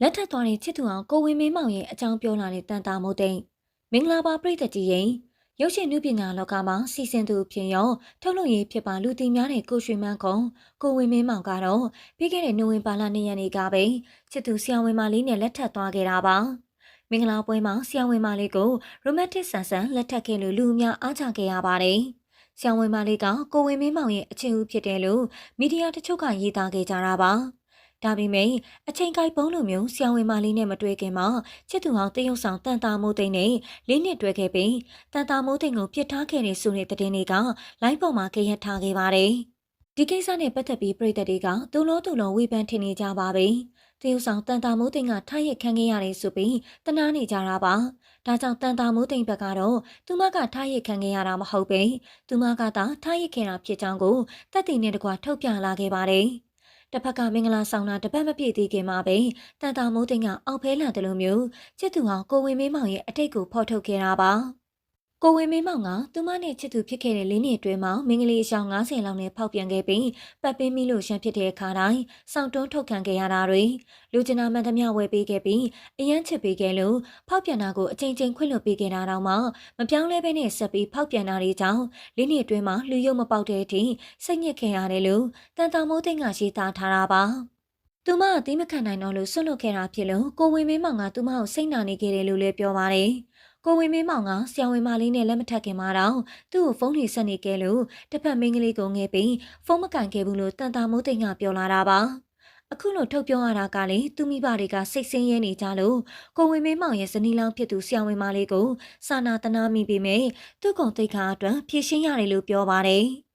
လက်ထပ်သွားတဲ့ချစ်သူအောင်ကိုဝင်းမင်းမောင်ရဲ့အကြောင်းပြောလာတဲ့တန်တာမိုးသိမ့်မင်္ဂလာပါပြည့်တကြီးရင်ရုပ်ရှင်နုပညာလောကမှာစီစဉ်သူဖြစ်ရောထုတ်လုပ်ရေးဖြစ်ပါလူသိများတဲ့ကိုရွှေမန်းကုံကိုဝင်းမင်းမောင်ကတော့ပြီးခဲ့တဲ့နိုဝင်ဘာလ၂ရက်နေ့ကပဲချစ်သူဆရာဝန်မလေးနဲ့လက်ထပ်သွားခဲ့တာပါမင်္ဂလာပွဲမှာဆရာဝန်မလေးကိုရိုမန်တစ်ဆန်ဆန်လက်ထပ်ခဲ့လို့လူအများအားချခဲ့ရပါတယ်ဆရာဝန်မလေးကကိုဝင်းမင်းမောင်ရဲ့အချင်းဦးဖြစ်တယ်လို့မီဒီယာတချို့ကရေးသားခဲ့ကြတာပါ ဒါပေမဲ့အချိန်ကိုက်ပုံးလိုမျိုးဆရာဝန်မလေးနဲ့မတွေ့ခင်မှာချစ်သူဟောင်းတရုတ်ဆောင်တန်တာမိုးသိန်းနဲ့လေးနှစ်တွေ့ခဲ့ပြီးတန်တာမိုးသိန်းကိုပြစ်ထားခဲ့တဲ့ဆိုတဲ့တဲ့တင်တွေကလိုင်းပေါ်မှာကြရက်ထားခဲ့ပါတယ်။ဒီကိစ္စနဲ့ပတ်သက်ပြီးပြည်သက်တွေကသူလုံးသူလုံးဝေဖန်ထင်နေကြပါပြီ။တရုတ်ဆောင်တန်တာမိုးသိန်းကထားရခံခဲ့ရတယ်ဆိုပြီးတနာနေကြတာပါ။ဒါကြောင့်တန်တာမိုးသိန်းဘက်ကတော့သူမကထားရခံခဲ့ရတာမဟုတ်ပဲသူမကသာထားရခဲ့တာဖြစ်ကြောင်းကိုတက်တည်နဲ့တကွာထုတ်ပြလာခဲ့ပါတယ်။ တစ်ဖက်ကမင်္ဂလာဆောင်တာတစ်ပတ်မပြည့်သေးခင်မှာပဲတန်တာမိုးသိန်းကအောက်ဖဲလာတယ်လို့မျိုးချစ်သူဟောင်းကိုဝင်းမင်းမောင်ရဲ့အတိတ်ကိုဖော်ထုတ်ခဲ့တာပါ ကိုဝင်းမင်းမောင်ကသူမနဲ့ချစ်သူဖြစ်ခဲ့တဲ့လေးနှစ်အတွင်းမှာမင်္ဂလီအယောင်90လောက်နဲ့ဖောက်ပြန်ခဲ့ပြီးပတ်ပင်းမိလို့ရှမ်းဖြစ်တဲ့အခါတိုင်းစောင့်တွန်းထုတ်ခံခဲ့ရတာတွေလူကျင်နာမှန်သမျှဝယ်ပေးခဲ့ပြီးအရန်ချစ်ပေးခဲ့လို့ဖောက်ပြန်တာကိုအချိန်ချင်းခွင့်လွှတ်ပေးခဲ့တာတော့မှမပြောင်းလဲဘဲနဲ့ဆက်ပြီးဖောက်ပြန်တာတွေကြောင့်လေးနှစ်အတွင်းမှာလူရုပ်မပေါက်တဲ့အထိစိတ်ညစ်ခဲ့ရတယ်လို့တန်တာမိုးသိန်းကရေးသားထားတာပါသူမအသိမခံနိုင်တော့လို့ဆွတ်လွတ်ခဲ့တာဖြစ်လို့ကိုဝင်းမင်းမောင်ကသူမကိုစိတ်နာနေခဲ့တယ်လို့လည်းပြောပါတယ်။ ကိုဝင်းမင်းမောင်ကဆရာဝန်မလေးနဲ့လက်မထပ်ခင်မှာတော့သူ့ကိုဖုန်းတွေဆက်နေခဲ့လို့တစ်ဖက်မင်းကလေးကိုငဲပြီးဖုန်းမကန်ခဲ့ဘူးလို့တန်တာမိုးသိန်းကပြောလာတာပါ။အခုလိုထုတ်ပြောရတာကလေသူမိဘတွေကစိတ်ဆင်းရဲနေကြလို့ကိုဝင်းမင်းမောင်ရဲ့ဇနီးလောင်းဖြစ်သူဆရာဝန်မလေးကိုစာနာတနာမိပေမဲ့သူ့ကုံတိတ်ခါအတွက်ဖြည့်ရှင်းရတယ်လို့ပြောပါတယ်။